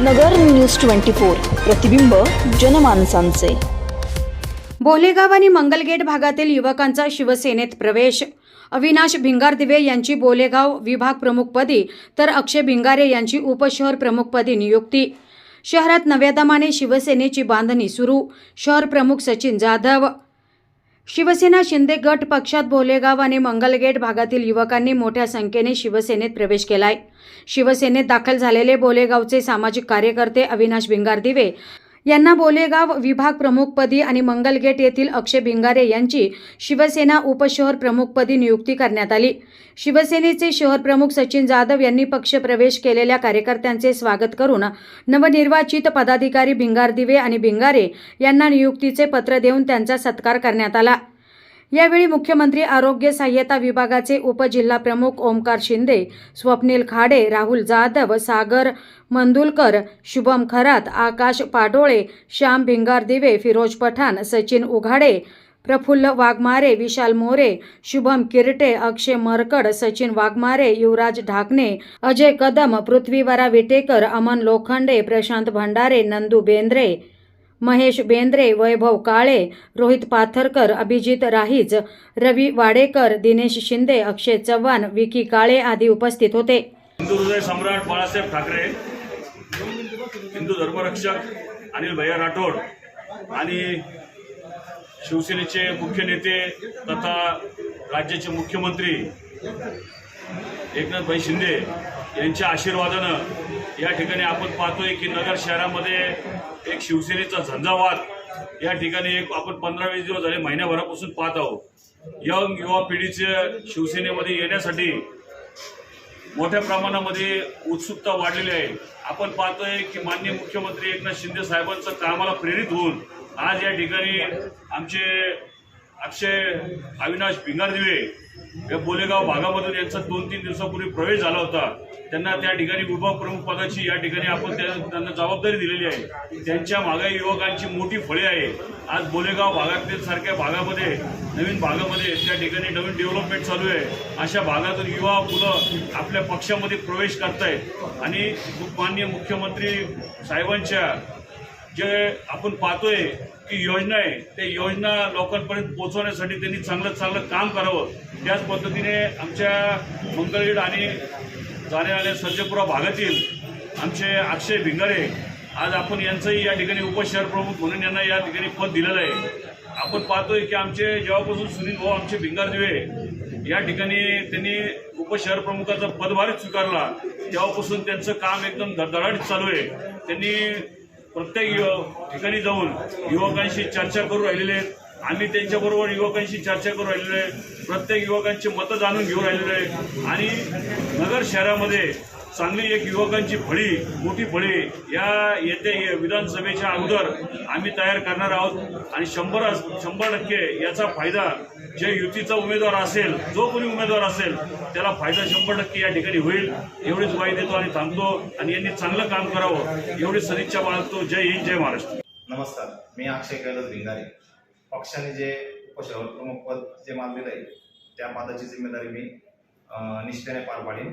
नगर news twenty four प्रतिबिंब जनमानसांचे. बोलेगाव आणि मंगलगेट भागातील युवकांचा शिवसेनेत प्रवेश. अविनाश भिंगारदिवे यांची बोलेगाव विभाग प्रमुखपदी तर अक्षय भिंगारे यांची उपशहर प्रमुखपदी नियुक्ती. शहरात नव्या दमाने शिवसेनेची बांधणी सुरू शहर प्रमुख सचिन जाधव. शिवसेना शिंदे गट पक्षात भोलेगाव आणि मंगलगेट भागातील युवकांनी मोठ्या संख्येने शिवसेनेत प्रवेश केलाय. शिवसेनेत दाखल झालेले भोलेगावचे सामाजिक कार्यकर्ते अविनाश भिंगारदिवे यांना बोलेगाव विभाग प्रमुखपदी आणि मंगलगेट येथील अक्षय भिंगारे यांची शिवसेना उपशहर प्रमुखपदी नियुक्ती करण्यात आली. शिवसेनेचे शहर प्रमुख सचिन जाधव यांनी पक्षप्रवेश केलेल्या कार्यकर्त्यांचे स्वागत करून नवनिर्वाचित पदाधिकारी भिंगारदिवे आणि भिंगारे यांना नियुक्तीचे पत्र देऊन त्यांचा सत्कार करण्यात आला. यावेळी मुख्यमंत्री आरोग्य सहाय्यता विभागाचे उपजिल्हा प्रमुख ओमकार शिंदे स्वप्नील खाडे राहुल जाधव सागर मंदुलकर शुभम खरात आकाश पाडोळे श्याम भिंगार दिवे फिरोज पठाण सचिन उघाडे प्रफुल्ल वाघमारे विशाल मोरे शुभम किरटे अक्षय मरकड सचिन वाघमारे युवराज ढाकणे अजय कदम पृथ्वीवरा विटेकर अमन लोखंडे प्रशांत भंडारे नंदू बेंद्रे महेश बेंद्रे वैभव काळे रोहित पाथरकर अभिजित राहीज रवी वाडेकर दिनेश शिंदे अक्षय चव्हाण विकी काळे आदी उपस्थित होते. हिंदू हृदय सम्राट बाळासाहेब ठाकरे हिंदू धर्मरक्षक अनिल भैया राठोड आणि शिवसेनेचे मुख्य नेते तथा राज्याचे मुख्यमंत्री एकनाथभाई शिंदे यांच्या आशीर्वादानं या ठिकाणी आपण पाहतोय की नगर शहरामध्ये एक शिवसेनेचा झंझावात. या ठिकाणी एक आपण पंधरा वीस दिवस झाले महिन्याभरापासून पाहत आहोत. यंग युवा पिढीचे शिवसेनेमध्ये येण्यासाठी मोठ्या प्रमाणामध्ये उत्सुकता वाढलेली आहे. आपण पाहतोय की माननीय मुख्यमंत्री एकनाथ शिंदे साहेबांचं कामाला प्रेरित होऊन आज या ठिकाणी आमचे अक्षय अविनाश भिंगारदिवे या बोलेगाव भागामध्ये यांचा दोन तीन दिवसापूर्वी प्रवेश झाला होता. त्यांना त्या ठिकाणी विभाग प्रमुख पदाची या ठिकाणी आपण त्यांना जबाबदारी दिलेली आहे. त्यांच्या मागे युवकांची मोठी फळे आहे. आज बोलेगाव भागातील सारख्या भागामध्ये नवीन भागामध्ये त्या ठिकाणी नवीन डेव्हलपमेंट चालू आहे. अशा भागातून युवा मुलं आपल्या पक्षामध्ये प्रवेश करतायत. आणि माननीय मुख्यमंत्री साहेबांच्या जे आपण पाहतोय की योजना आहे ते योजना लोकांपर्यंत पोहोचवण्यासाठी त्यांनी चांगलं चांगलं काम करावं. त्याच पद्धतीने आमच्या मंगळगीड आणि जाण्या आल्या सर्जपुरा भागातील आमचे अक्षय भिंगारे आज आपण यांचंही या ठिकाणी उपशहर प्रमुख म्हणून यांना या ठिकाणी पद दिलेलं आहे. आपण पाहतोय की आमचे जेव्हापासून सुनील भाऊ आमचे भिंगारदिवे या ठिकाणी त्यांनी उपशहर प्रमुखाचा पदभार स्वीकारला तेव्हापासून त्यांचं काम एकदम धडधडाट चालू आहे. त्यांनी प्रत्येक युवक ठिकाणी जाऊन युवकांशी चर्चा करू राहिलेले आहेत. आम्ही त्यांच्याबरोबर युवकांशी चर्चा करू राहिलेलो आहे. प्रत्येक युवकांची मतं जाणून घेऊ राहिलेलो आहे. आणि नगर शहरामध्ये चांगली एक युवकांची फळी मोठी फळी या येत्या विधानसभेच्या अगोदर आम्ही तयार करणार आहोत. आणि शंभर शंभर टक्के याचा फायदा जे युतीचा उमेदवार असेल जो कोणी उमेदवार असेल त्याला फायदा शंभर टक्के या ठिकाणी होईल. एवढीच वाई देतो आणि थांबतो आणि यांनी चांगलं काम करावं एवढी सदिच्छा बाळगतो. जय हिंद जय महाराष्ट्र. नमस्कार मी अक्षय कैलास भिंगारे. पक्षाने जे उपशहर प्रमुख पद जे मानलेलं आहे त्या पदाची जिम्मेदारी मी निष्ठेने पार पाडेन.